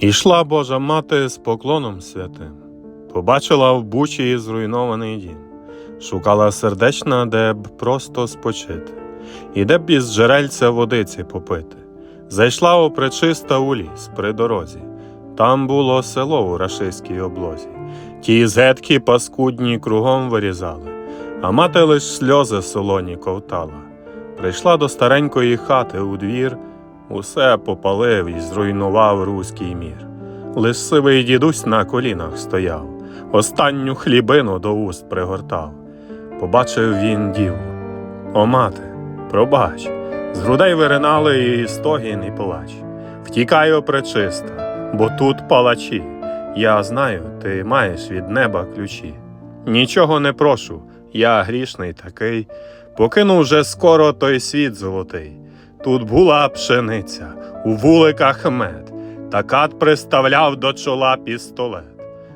Ішла Божа мати з поклоном святим, побачила в бучі зруйнований дім, шукала сердечна, де б просто спочити, і де б із джерельця водиці попити. Зайшла опречиста у ліс при дорозі. Там було село у рашиській облозі. Ті зетки паскудні кругом вирізали, а мати лиш сльози солоні ковтала. Прийшла до старенької хати у двір, усе попалив і зруйнував руський мір. Лиш сивий дідусь на колінах стояв, останню хлібину до уст пригортав. Побачив він діву. О, мати, пробач, з грудей виринали і стогін, і плач. Втікай, опречиста, бо тут палачі. Я знаю, ти маєш від неба ключі. Нічого не прошу, я грішний такий, покину вже скоро той світ золотий. Тут була пшениця, у вуликах мед, та кат приставляв до чола пістолет.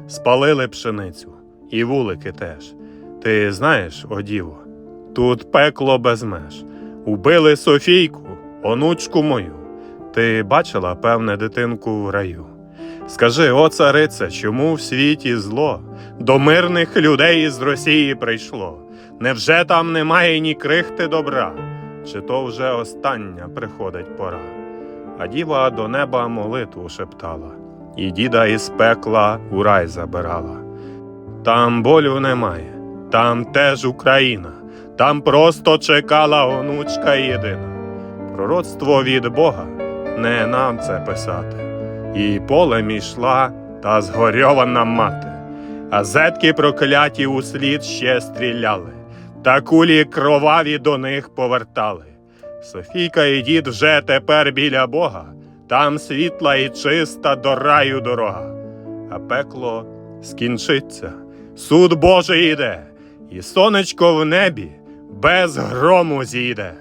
Спалили пшеницю, і вулики теж. Ти знаєш, о діво, тут пекло без меж. Убили Софійку, онучку мою. Ти бачила, певне, дитинку в раю. Скажи, о царице, чому в світі зло до мирних людей із Росії прийшло? Невже там немає ні крихти добра? Чи то вже остання приходить пора? А діва до неба молитву шептала, і діда із пекла у рай забирала. Там болю немає, там теж Україна, там просто чекала онучка єдина. Пророцтво від Бога не нам це писати. І полем ішла та згорьована мати, а зетки прокляті услід ще стріляли, та кулі кроваві до них повертали. Софійка і дід вже тепер біля Бога, там світла і чиста до раю дорога, а пекло скінчиться, суд Божий іде, і сонечко в небі без грому зійде.